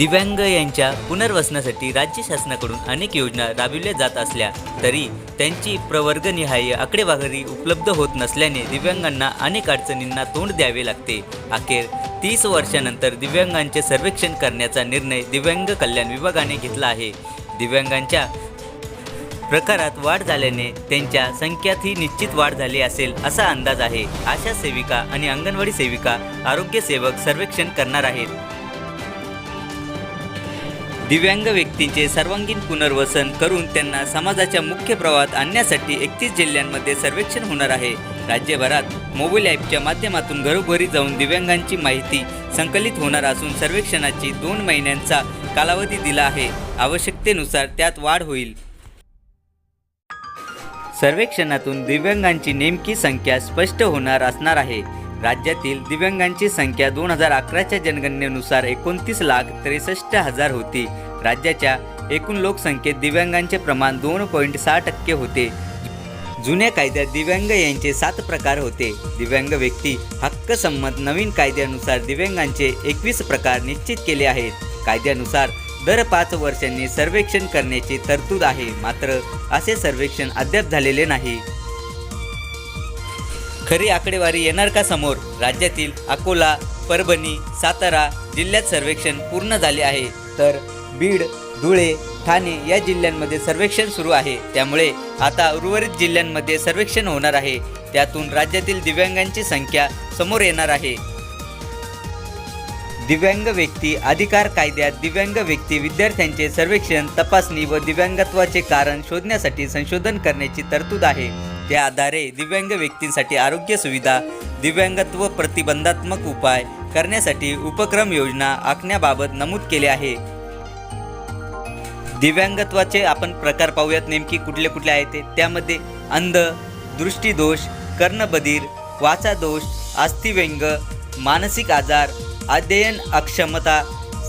दिव्यांग यांच्या पुनर्वसनासाठी राज्य शासनाकडून अनेक योजना राबविल्या जात असल्या तरी त्यांची प्रवर्गनिहाय आकडेवारी उपलब्ध होत नसल्याने दिव्यांगांना अनेक अडचणींना तोंड द्यावे लागते. अखेर तीस वर्षानंतर दिव्यांगांचे सर्वेक्षण करण्याचा निर्णय दिव्यांग कल्याण विभागाने घेतला आहे. दिव्यांगांच्या प्रकारात वाढ झाल्याने त्यांच्या संख्यातही निश्चित वाढ झाली असेल असा अंदाज आहे. आशा सेविका आणि अंगणवाडी सेविका आरोग्य सेवक सर्वेक्षण करणार आहेत. दिव्यांग व्यक्तींचे सर्वांगीण पुनर्वसन करून त्यांना समाजाच्या मुख्य प्रवाहात आणण्यासाठी एकतीस जिल्ह्यांमध्ये सर्वेक्षण होणार आहे. राज्यभरात मोबाईल ॲपच्या माध्यमातून घरोघरी जाऊन दिव्यांगांची माहिती संकलित होणार असून सर्वेक्षणाची दोन महिन्यांचा कालावधी दिला आहे. आवश्यकतेनुसार त्यात वाढ होईल. सर्वेक्षणातून दिव्यांगांची नेमकी संख्या स्पष्ट होणार असणार आहे. राज्यातील दिव्यांगांची संख्या दोन हजार अकराच्या जनगणनेनुसार एकोणतीस लाख त्रेसष्ट हजार होती. राज्याच्या एकूण लोकसंख्येत दिव्यांगांचे प्रमाण दोन पॉईंट सहा टक्के होते. जुन्या कायद्यात दिव्यांग यांचे सात प्रकार होते. दिव्यांग व्यक्ती हक्क संमत नवीन कायद्यानुसार दिव्यांगांचे एकवीस प्रकार निश्चित केले आहेत. कायद्यानुसार दर पाच वर्षांनी सर्वेक्षण करण्याची तरतूद आहे. मात्र असे सर्वेक्षण अद्याप झालेले नाही. खरी आकडेवारी येणार का समोर? राज्यातील अकोला परभणी सातारा जिल्ह्यात सर्वेक्षण पूर्ण झाले आहे. तर बीड धुळे ठाणे या जिल्ह्यांमध्ये सर्वेक्षण सुरू आहे. त्यामुळे आता उर्वरित जिल्ह्यांमध्ये सर्वेक्षण होणार आहे. त्यातून राज्यातील दिव्यांगांची संख्या समोर येणार आहे. दिव्यांग व्यक्ती अधिकार कायद्यात दिव्यांग व्यक्ती विद्यार्थ्यांचे सर्वेक्षण तपासणी व दिव्यांगत्वाचे कारण शोधण्यासाठी संशोधन करण्याची तरतूद आहे. त्या आधारे दिव्यांग व्यक्तींसाठी आरोग्य सुविधा दिव्यांगत्व प्रतिबंधात्मक उपाय करण्यासाठी उपक्रम योजना आखण्याबाबत नमूद केले आहे. दिव्यांगत्वाचे आपण प्रकार पाहूयात नेमकी कुठले कुठले आहेत ते. त्यामध्ये अंध दृष्टीदोष कर्णबधीर वाचादोष अस्थिव्यंग मानसिक आजार अध्ययन अक्षमता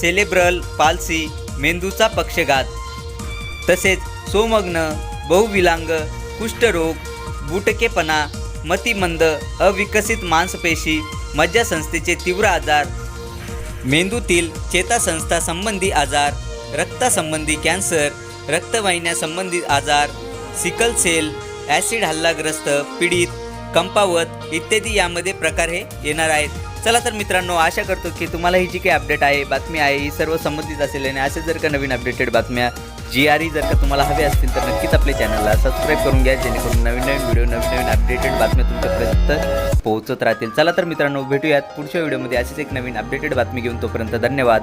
सेलेब्रल पालसी मेंदूचा पक्षघात तसेच सोमग्न बहुविलांग कुष्ठरोग बुटकेपणा मतिमंद अविकसित मांसपेशी मज्जासंस्थेचे तीव्र आजार मेंदूतील चेतासंस्था संबंधी आजार रक्तासंबंधी कॅन्सर रक्तवाहिन्या संबंधित आजार सिकल सेल ॲसिड हल्लाग्रस्त पीडित कंपावत इत्यादी यामध्ये प्रकार हे येणार आहेत. चला तर मित्रांनो आशा करतो की तुम्हाला ही जी काही अपडेट आहे बातमी आहे ही सर्व संबंधित असेल आणि असे जर का नवीन अपडेटेड बातम्या जी आर ई जर का तुम्हाला हवे असतील तर नक्कीच आपल्या चॅनलला सबस्क्राईब करून घ्या जेणेकरून नवीन नवीन व्हिडिओ नवीन नवीन अपडेटेड बातम्या तुमच्यापर्यंत पोहोचत राहतील. चला तर मित्रांनो भेटूयात पुढच्या व्हिडिओमध्ये. अशीच एक नवीन अपडेटेड बातमी घेऊन तोपर्यंत धन्यवाद.